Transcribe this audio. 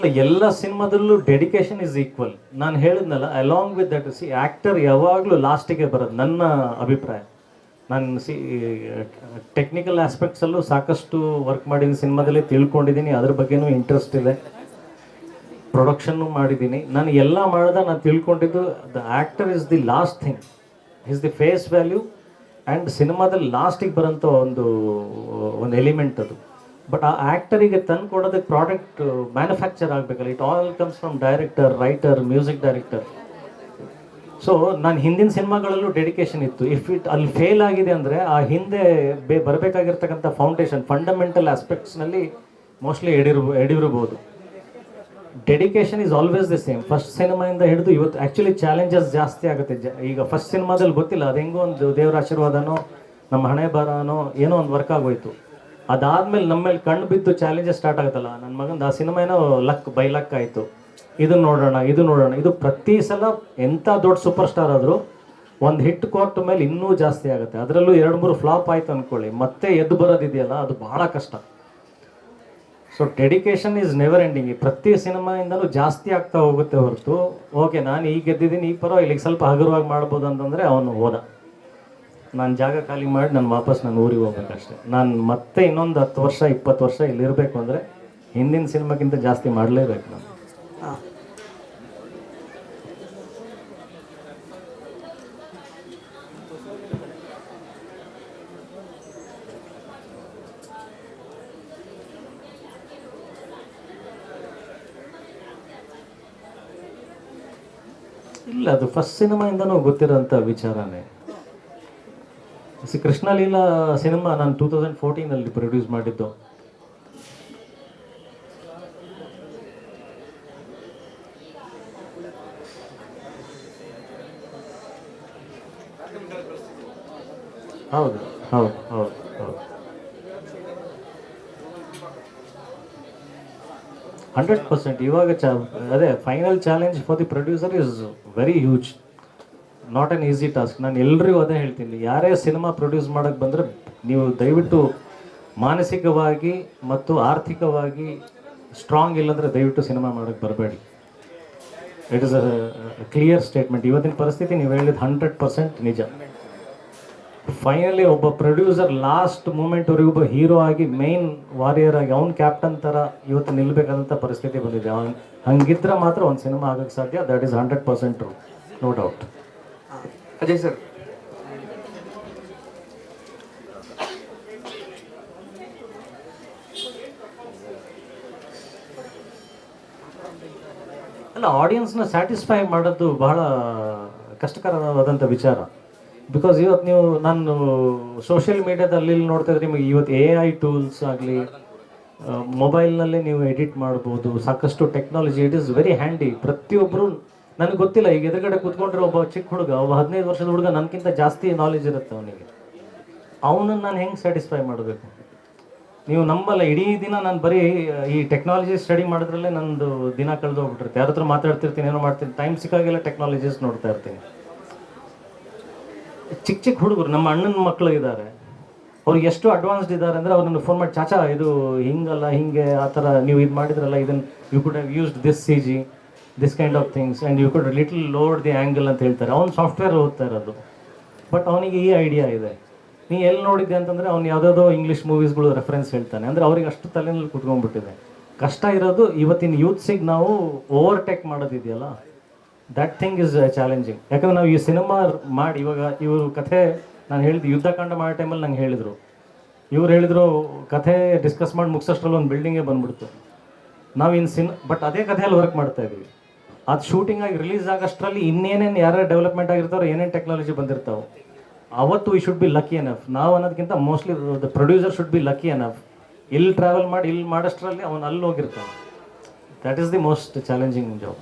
ಅಲ್ಲ, ಎಲ್ಲ ಸಿನಿಮಾದಲ್ಲೂ dedication is equal ನಾನು ಹೇಳಿದ್ನಲ್ಲ along with that C actor ಯಾವಾಗಲೂ ಲಾಸ್ಟಿಗೆ ಬರೋದು ನನ್ನ ಅಭಿಪ್ರಾಯ. ನಾನು ಸಿ ಟೆಕ್ನಿಕಲ್ ಆಸ್ಪೆಕ್ಟ್ಸಲ್ಲೂ ಸಾಕಷ್ಟು ವರ್ಕ್ ಮಾಡಿದ್ದೀನಿ, ಸಿನಿಮಾದಲ್ಲಿ ತಿಳ್ಕೊಂಡಿದ್ದೀನಿ, ಅದ್ರ ಬಗ್ಗೆನೂ ಇಂಟ್ರೆಸ್ಟ್ ಇದೆ ಪ್ರೊಡಕ್ಷನ್ನು ಮಾಡಿದ್ದೀನಿ. ನಾನು ಎಲ್ಲ ಮಾಡಿದ ನಾನು ತಿಳ್ಕೊಂಡಿದ್ದು the actor is the last thing is the face value and ಸಿನಿಮಾದಲ್ಲಿ ಲಾಸ್ಟಿಗೆ ಬರೋಂಥ ಒಂದು ಒಂದು ಎಲಿಮೆಂಟ್ ಅದು. ಬಟ್ ಆ ಆ್ಯಕ್ಟರಿಗೆ ತಂದು ಕೊಡೋದಕ್ಕೆ product manufacture ಆಗಬೇಕಲ್ಲ. It all comes from director writer music director so ನಾನು ಹಿಂದಿನ ಸಿನಿಮಾಗಳಲ್ಲೂ ಡೆಡಿಕೇಶನ್ ಇತ್ತು. ಇಫ್ ಇಟ್ ಅಲ್ಲಿ ಫೇಲ್ ಆಗಿದೆ ಅಂದರೆ ಆ ಹಿಂದೆ ಬೇ, ಬರಬೇಕಾಗಿರ್ತಕ್ಕಂಥ ಫೌಂಡೇಶನ್ ಫಂಡಮೆಂಟಲ್ ಆಸ್ಪೆಕ್ಟ್ಸ್ನಲ್ಲಿ ಮೋಸ್ಟ್ಲಿ ಎಡಿರು ಎಡಿರಬಹುದು dedication is always the same first ಸಿನಿಮಾಯಿಂದ ಹಿಡಿದು ಇವತ್ತು ಆ್ಯಕ್ಚುಲಿ ಚಾಲೆಂಜಸ್ ಜಾಸ್ತಿ ಆಗುತ್ತೆ. ಜ, ಈಗ ಫಸ್ಟ್ ಸಿನಿಮಾದಲ್ಲಿ ಗೊತ್ತಿಲ್ಲ. ಅದು ಹೆಂಗೋ ಒಂದು ದೇವರ ಆಶೀರ್ವಾದನೋ, ನಮ್ಮ ಹಣೆ ಬರನೋ ಏನೋ ಒಂದು ವರ್ಕ್ ಆಗೋಯ್ತು. ಅದಾದ್ಮೇಲೆ ನಮ್ಮ ಮೇಲೆ ಕಣ್ಣು ಬಿದ್ದು ಚಾಲೆಂಜಸ್ ಸ್ಟಾರ್ಟ್ ಆಗುತ್ತಲ್ಲ ನನ್ನ ಮಗಂದು ಆ ಸಿನಿಮಾ ಏನೋ ಲಕ್ ಬೈ ಲಕ್ ಆಯಿತು. ಇದು ನೋಡೋಣ ಇದು ನೋಡೋಣ. ಇದು ಪ್ರತಿ ಸಲ ಎಂಥ ದೊಡ್ಡ ಸೂಪರ್ ಸ್ಟಾರ್ ಆದರೂ ಒಂದು ಹಿಟ್ ಕೊಟ್ಟ ಮೇಲೆ ಇನ್ನೂ ಜಾಸ್ತಿ ಆಗುತ್ತೆ. ಅದರಲ್ಲೂ ಎರಡು ಮೂರು ಫ್ಲಾಪ್ ಆಯ್ತು ಅಂದ್ಕೊಳ್ಳಿ ಮತ್ತೆ ಎದ್ದು ಬರೋದಿದೆಯಲ್ಲ ಅದು ಬಹಳ ಕಷ್ಟ. So dedication is never ending ಪ್ರತಿ ಸಿನಿಮಾಯಿಂದಲೂ ಜಾಸ್ತಿ ಆಗ್ತಾ ಹೋಗುತ್ತೆ ಹೊರತು. ಓಕೆ ನಾನು ಈಗ ಗೆದ್ದಿದ್ದೀನಿ, ಈ ಪರೋ ಇಲ್ಲಿಗೆ ಸ್ವಲ್ಪ ಹಗುರವಾಗಿ ಮಾಡ್ಬೋದು ಅಂತಂದರೆ ಅವನು ಹೋದ. ನಾನು ಜಾಗ ಖಾಲಿ ಮಾಡಿ ನಾನು ವಾಪಸ್ ನಾನು ಊರಿಗೆ ಹೋಗ್ಬೇಕಷ್ಟೆ. ನಾನು ಮತ್ತೆ ಇನ್ನೊಂದು ಹತ್ತು ವರ್ಷ, ಇಪ್ಪತ್ತು ವರ್ಷ ಇಲ್ಲಿರಬೇಕು ಅಂದರೆ ಹಿಂದಿನ ಸಿನಿಮಾಕ್ಕಿಂತ ಜಾಸ್ತಿ ಮಾಡಲೇಬೇಕು ನಾನು. ಇಲ್ಲ, ಅದು ಫಸ್ಟ್ ಸಿನಿಮಾಯಿಂದನೂ ಗೊತ್ತಿರೋಂಥ ವಿಚಾರನೇ. ಕೃಷ್ಣಲೀಲಾ ಸಿನಿಮಾ ನಾನು ಟೂ ತೌಸಂಡ್ ಫೋರ್ಟೀನಲ್ಲಿ ಪ್ರೊಡ್ಯೂಸ್ ಮಾಡಿದ್ದು. ಹೌದು ಹೌದು ಹೌದು ಹೌದು. ಹಂಡ್ರೆಡ್ ಪರ್ಸೆಂಟ್ ಇವಾಗ ಚ ಅದೇ final challenge for the producer is very huge not an easy task ನಾನು ಎಲ್ರಿಗೂ ಅದೇ ಹೇಳ್ತೀನಿ. ಯಾರೇ ಸಿನಿಮಾ ಪ್ರೊಡ್ಯೂಸ್ ಮಾಡೋಕ್ಕೆ ಬಂದರೆ ನೀವು ದಯವಿಟ್ಟು ಮಾನಸಿಕವಾಗಿ ಮತ್ತು ಆರ್ಥಿಕವಾಗಿ ಸ್ಟ್ರಾಂಗ್ ಇಲ್ಲಂದರೆ ದಯವಿಟ್ಟು ಸಿನಿಮಾ ಮಾಡೋಕ್ಕೆ ಬರಬೇಡಿ. It is a clear statement ಇವತ್ತಿನ ಪರಿಸ್ಥಿತಿ ನೀವು ಹೇಳಿದ ಹಂಡ್ರೆಡ್ ಪರ್ಸೆಂಟ್ ನಿಜ. ಫೈನಲಿ ಒಬ್ಬ ಪ್ರೊಡ್ಯೂಸರ್ ಲಾಸ್ಟ್ ಮೂಮೆಂಟ್ವರೆಗೂ ಹೀರೋ ಆಗಿ ಮೈನ್ ವಾರಿಯರ್ ಆಗಿ, ಅವ್ನ ಕ್ಯಾಪ್ಟನ್ ಥರ ಇವತ್ತು ನಿಲ್ಬೇಕಾದಂಥ ಪರಿಸ್ಥಿತಿ ಬಂದಿದೆ. ಅವನು ಹಂಗಿದ್ರೆ ಮಾತ್ರ ಒಂದು ಸಿನಿಮಾ ಆಗೋಕ್ಕೆ ಸಾಧ್ಯ. That is hundred percent true no doubt Ajay sir. ಅಲ್ಲ ಆಡಿಯನ್ಸ್ನ ಸ್ಯಾಟಿಸ್ಫೈ ಮಾಡೋದು ಬಹಳ ಕಷ್ಟಕರವಾದಂಥ ವಿಚಾರ. ಬಿಕಾಸ್ ಇವತ್ತು ನೀವು ನಾನು ಸೋಷಿಯಲ್ ಮೀಡಿಯಾದಲ್ಲಿ ನೋಡ್ತಾ ಇದ್ರೆ ನಿಮಗೆ ಇವತ್ತು ಎ ಐ ಟೂಲ್ಸ್ ಆಗಲಿ ಮೊಬೈಲ್ನಲ್ಲೇ ನೀವು ಎಡಿಟ್ ಮಾಡ್ಬೋದು, ಸಾಕಷ್ಟು technology it is very handy ಪ್ರತಿಯೊಬ್ಬರು ನನಗೆ ಗೊತ್ತಿಲ್ಲ, ಈಗ ಎದುರುಗಡೆ ಕೂತ್ಕೊಂಡ್ರೆ ಒಬ್ಬ ಚಿಕ್ಕ ಹುಡುಗ, ಒಬ್ಬ ಹದಿನೈದು ವರ್ಷದ ಹುಡುಗ ನನಗಿಂತ ಜಾಸ್ತಿ ನಾಲೆಜ್ ಇರುತ್ತೆ ಅವನಿಗೆ. ಅವನನ್ನು ನಾನು ಹೆಂಗೆ ಸ್ಯಾಟಿಸ್ಫೈ ಮಾಡಬೇಕು? ನೀವು ನಂಬಲ್ಲ, ಇಡೀ ದಿನ ನಾನು ಬರೀ, ಈ ಟೆಕ್ನಾಲಜಿ ಸ್ಟಡಿ ಮಾಡಿದ್ರಲ್ಲೇ ನಂದು ದಿನ ಕಳೆದು ಹೋಗ್ಬಿಟ್ಟಿರುತ್ತೆ ಯಾರ ಹತ್ರ ಮಾತಾಡ್ತಿರ್ತೀನಿ, ಏನೋ ಮಾಡ್ತೀನಿ ಟೈಮ್ ಸಿಕ್ಕಾಗೆಲ್ಲ ಟೆಕ್ನಾಲಜೀಸ್ ನೋಡ್ತಾ ಇರ್ತೀನಿ. ಚಿಕ್ಕ ಚಿಕ್ಕ ಹುಡುಗರು, ನಮ್ಮ ಅಣ್ಣನ ಮಕ್ಕಳು ಇದ್ದಾರೆ ಅವ್ರು ಎಷ್ಟು ಅಡ್ವಾನ್ಸ್ಡ್ ಇದ್ದಾರೆ ಅಂದರೆ ಅವ್ರನ್ನ ಫೋನ್ ಮಾಡಿ, ಚಾಚಾ, ಇದು ಹಿಂಗಲ್ಲ, ಹಿಂಗೆ, ಆ ಥರ ನೀವು ಇದು ಮಾಡಿದ್ರಲ್ಲ ಇದನ್ನು you could have used this C G this kind of things and you could little load the angle ಅಂತ ಹೇಳ್ತಾರೆ. ಅವ್ನು ಸಾಫ್ಟ್ವೇರ್ ಓದ್ತಾ ಇರೋದು. ಬಟ್ ಅವನಿಗೆ ಈ ಐಡಿಯಾ ಇದೆ. ನೀ ಎಲ್ಲಿ ನೋಡಿದ್ದೆ ಅಂತಂದರೆ ಅವ್ನು ಯಾವುದಾದೋ ಇಂಗ್ಲೀಷ್ ಮೂವೀಸ್ಗಳು ರೆಫರೆನ್ಸ್ ಹೇಳ್ತಾನೆ. ಅಂದರೆ ಅವ್ರಿಗೆ ಅಷ್ಟು ತಲೆನಲ್ಲಿ ಕುತ್ಕೊಂಡ್ಬಿಟ್ಟಿದೆ. ಕಷ್ಟ ಇರೋದು ಇವತ್ತಿನ ಯೂತ್ಸಿಗೆ ನಾವು ಓವರ್ಟೇಕ್ ಮಾಡೋದಿದೆಯಲ್ಲ? ದ್ಯಾಟ್ ಥಿಂಗ್ ಇಸ್ ಚಾಲೆಂಜಿಂಗ್ ಯಾಕಂದ್ರೆ ನಾವು ಈ ಸಿನಿಮಾ ಮಾಡಿ, ಇವಾಗ ಇವರು ಕಥೆ ನಾನು ಹೇಳಿದ್ದು ಯುದ್ಧಕಾಂಡ ಮಾಡೋ ಟೈಮಲ್ಲಿ ನಂಗೆ ಹೇಳಿದರು. ಇವ್ರು ಹೇಳಿದರು ಕಥೆ ಡಿಸ್ಕಸ್ ಮಾಡಿ ಮುಗಿಸೋಷ್ಟ್ರಲ್ಲಿ ಒಂದು ಬಿಲ್ಡಿಂಗೇ ಬಂದ್ಬಿಡ್ತು. ನಾವು ಇನ್ನು ಸಿನ್ ಬಟ್ ಅದೇ ಕಥೆಯಲ್ಲಿ ವರ್ಕ್ ಮಾಡ್ತಾ ಇದ್ದೀವಿ ಅದು ಶೂಟಿಂಗ್ ಆಗಿ ರಿಲೀಸ್ ಆಗೋಷ್ಟರಲ್ಲಿ ಇನ್ನೇನೇನು ಯಾರ್ಯಾರು ಡೆವಲಪ್ಮೆಂಟ್ ಆಗಿರ್ತಾರೋ ಏನೇನು ಟೆಕ್ನಾಲಜಿ ಬಂದಿರ್ತಾವೆ, ಅವತ್ತು we should be lucky enough ನಾವು ಅನ್ನೋದಕ್ಕಿಂತ mostly the producer should be lucky enough ಇಲ್ಲಿ ಟ್ರಾವೆಲ್ ಮಾಡಿ, ಇಲ್ಲಿ ಮಾಡೋಷ್ಟರಲ್ಲಿ ಅವನು ಅಲ್ಲಿ ಹೋಗಿರ್ತಾನೆ that is the most challenging job